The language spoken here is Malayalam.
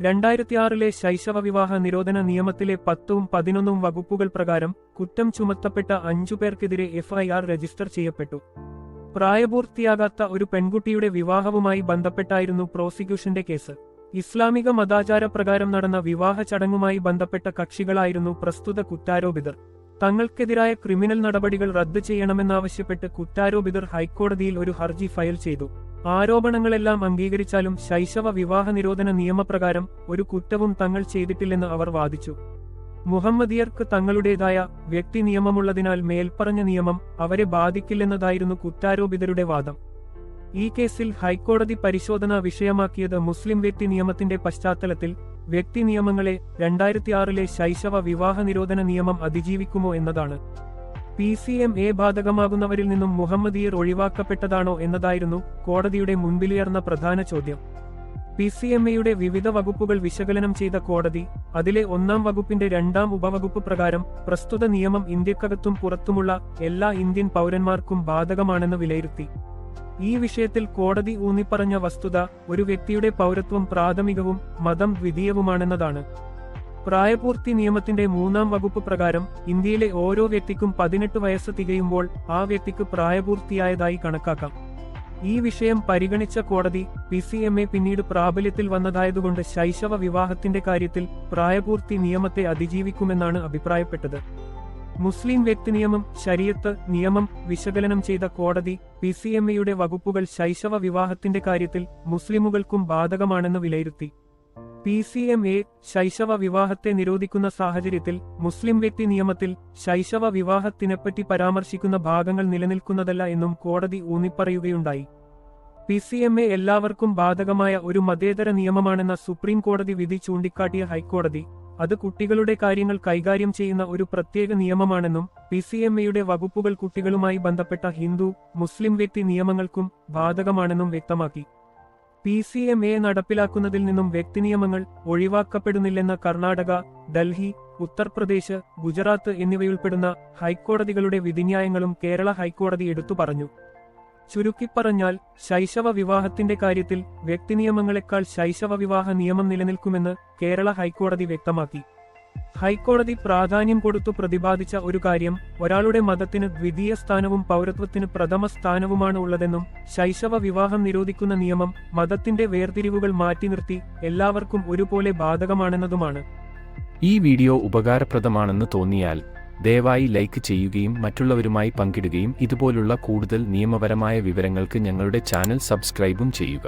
രണ്ടായിരത്തിയാറിലെ ശൈശവ വിവാഹ നിരോധന നിയമത്തിലെ പത്തും പതിനൊന്നും വകുപ്പുകൾ പ്രകാരം കുറ്റം ചുമത്തപ്പെട്ട അഞ്ചു പേർക്കെതിരെ എഫ്ഐആർ രജിസ്റ്റർ ചെയ്യപ്പെട്ടു. പ്രായപൂർത്തിയാകാത്ത ഒരു പെൺകുട്ടിയുടെ വിവാഹവുമായി ബന്ധപ്പെട്ടായിരുന്നു പ്രോസിക്യൂഷന്റെ കേസ്. ഇസ്ലാമിക മതാചാര പ്രകാരം നടന്ന വിവാഹ ചടങ്ങുമായി ബന്ധപ്പെട്ട കക്ഷികളായിരുന്നു പ്രസ്തുത കുറ്റാരോപിതർ. തങ്ങൾക്കെതിരായ ക്രിമിനൽ നടപടികൾ റദ്ദു ചെയ്യണമെന്നാവശ്യപ്പെട്ട് കുറ്റാരോപിതർ ഹൈക്കോടതിയിൽ ഒരു ഹർജി ഫയൽ ചെയ്തു. ആരോപണങ്ങളെല്ലാം അംഗീകരിച്ചാലും ശൈശവ വിവാഹ നിരോധന നിയമപ്രകാരം ഒരു കുറ്റവും തങ്ങൾ ചെയ്തിട്ടില്ലെന്ന് അവർ വാദിച്ചു. മുഹമ്മദിയർക്ക് തങ്ങളുടേതായ വ്യക്തി നിയമമുള്ളതിനാൽ മേൽപ്പറഞ്ഞ നിയമം അവരെ ബാധിക്കില്ലെന്നതായിരുന്നു കുറ്റാരോപിതരുടെ വാദം. ഈ കേസിൽ ഹൈക്കോടതി പരിശോധന വിഷയമാക്കിയത് മുസ്ലിം വ്യക്തി നിയമത്തിന്റെ പശ്ചാത്തലത്തിൽ വ്യക്തി നിയമങ്ങളെ രണ്ടായിരത്തിയാറിലെ ശൈശവ വിവാഹ നിരോധന നിയമം അതിജീവിക്കുമോ എന്നതാണ്. പി സി എം എ ബാധകമാകുന്നവരിൽ നിന്നും മുഹമ്മദിയർ ഒഴിവാക്കപ്പെട്ടതാണോ എന്നതായിരുന്നു കോടതിയുടെ മുൻപിലുയർന്ന പ്രധാന ചോദ്യം. പി സി എം എയുടെ വിവിധ വകുപ്പുകൾ വിശകലനം ചെയ്ത കോടതി അതിലെ ഒന്നാം വകുപ്പിന്റെ രണ്ടാം ഉപവകുപ്പ് പ്രകാരം പ്രസ്തുത നിയമം ഇന്ത്യക്കകത്തും പുറത്തുമുള്ള എല്ലാ ഇന്ത്യൻ പൗരന്മാർക്കും ബാധകമാണെന്ന് വിലയിരുത്തി. ഈ വിഷയത്തിൽ കോടതി ഊന്നിപ്പറഞ്ഞ വസ്തുത ഒരു വ്യക്തിയുടെ പൗരത്വം പ്രാഥമികവും മതം ദ്വിതീയവുമാണെന്നതാണ്. പ്രായപൂർത്തി നിയമത്തിന്റെ മൂന്നാം വകുപ്പ് പ്രകാരം ഇന്ത്യയിലെ ഓരോ വ്യക്തിക്കും പതിനെട്ട് വയസ്സ് തികയുമ്പോൾ ആ വ്യക്തിക്ക് പ്രായപൂർത്തിയായതായി കണക്കാക്കാം. ഈ വിഷയം പരിഗണിച്ച കോടതി പി സി എം എ പിന്നീട് പ്രാബല്യത്തിൽ വന്നതായതുകൊണ്ട് ശൈശവ വിവാഹത്തിന്റെ കാര്യത്തിൽ പ്രായപൂർത്തി നിയമത്തെ അതിജീവിക്കുമെന്നാണ് അഭിപ്രായപ്പെട്ടത്. മുസ്ലിം വ്യക്തി നിയമം ശരീരത്ത് നിയമം വിശകലനം ചെയ്ത കോടതി പി സി എം എയുടെ വകുപ്പുകൾ ശൈശവ വിവാഹത്തിന്റെ കാര്യത്തിൽ മുസ്ലിമുകൾക്കും ബാധകമാണെന്ന് വിലയിരുത്തി. പി സി എം എ ശൈശവ വിവാഹത്തെ നിരോധിക്കുന്ന സാഹചര്യത്തിൽ മുസ്ലിം വ്യക്തി നിയമത്തിൽ ശൈശവ വിവാഹത്തിനെപ്പറ്റി പരാമർശിക്കുന്ന ഭാഗങ്ങൾ നിലനിൽക്കുന്നതല്ല എന്നും കോടതി ഊന്നിപ്പറയുകയുണ്ടായി. പി സി എം എ എല്ലാവർക്കും ബാധകമായ ഒരു മതേതര നിയമമാണെന്ന സുപ്രീം കോടതി വിധി ചൂണ്ടിക്കാട്ടിയ ഹൈക്കോടതി അത് കുട്ടികളുടെ കാര്യങ്ങൾ കൈകാര്യം ചെയ്യുന്ന ഒരു പ്രത്യേക നിയമമാണെന്നും പി സി എം എയുടെ വകുപ്പുകൾ കുട്ടികളുമായി ബന്ധപ്പെട്ട ഹിന്ദു മുസ്ലിം വ്യക്തി നിയമങ്ങൾക്കും ബാധകമാണെന്നും വ്യക്തമാക്കി. പി സി എം എ നടപ്പിലാക്കുന്നതിൽ നിന്നും വ്യക്തിനിയമങ്ങൾ ഒഴിവാക്കപ്പെടുന്നില്ലെന്ന കർണാടക ഡൽഹി ഉത്തർപ്രദേശ് ഗുജറാത്ത് എന്നിവയുൾപ്പെടുന്ന ഹൈക്കോടതികളുടെ വിധിന്യായങ്ങളും കേരള ഹൈക്കോടതി എടുത്തു പറഞ്ഞു. ചുരുക്കിപ്പറഞ്ഞാൽ ശൈശവ വിവാഹത്തിന്റെ കാര്യത്തിൽ വ്യക്തിനിയമങ്ങളെക്കാൾ ശൈശവ വിവാഹ നിയമം നിലനിൽക്കുമെന്ന് കേരള ഹൈക്കോടതി വ്യക്തമാക്കി. ഹൈക്കോടതി പ്രാധാന്യം കൊടുത്തു പ്രതിപാദിച്ച ഒരു കാര്യം ഒരാളുടെ മതത്തിന് ദ്വിതീയ സ്ഥാനവും പൗരത്വത്തിന് പ്രഥമ സ്ഥാനവുമാണ് ഉള്ളതെന്നും ശൈശവ വിവാഹം നിരോധിക്കുന്ന നിയമം മതത്തിന്റെ വേർതിരിവുകൾ മാറ്റി നിർത്തി എല്ലാവർക്കും ഒരുപോലെ ബാധകമാണെന്നതുമാണ്. ഈ വീഡിയോ ഉപകാരപ്രദമാണെന്ന് തോന്നിയാൽ ദയവായി ലൈക്ക് ചെയ്യുകയും മറ്റുള്ളവരുമായി പങ്കിടുകയും ഇതുപോലുള്ള കൂടുതൽ നിയമപരമായ വിവരങ്ങൾക്ക് ഞങ്ങളുടെ ചാനൽ സബ്സ്ക്രൈബും ചെയ്യുക.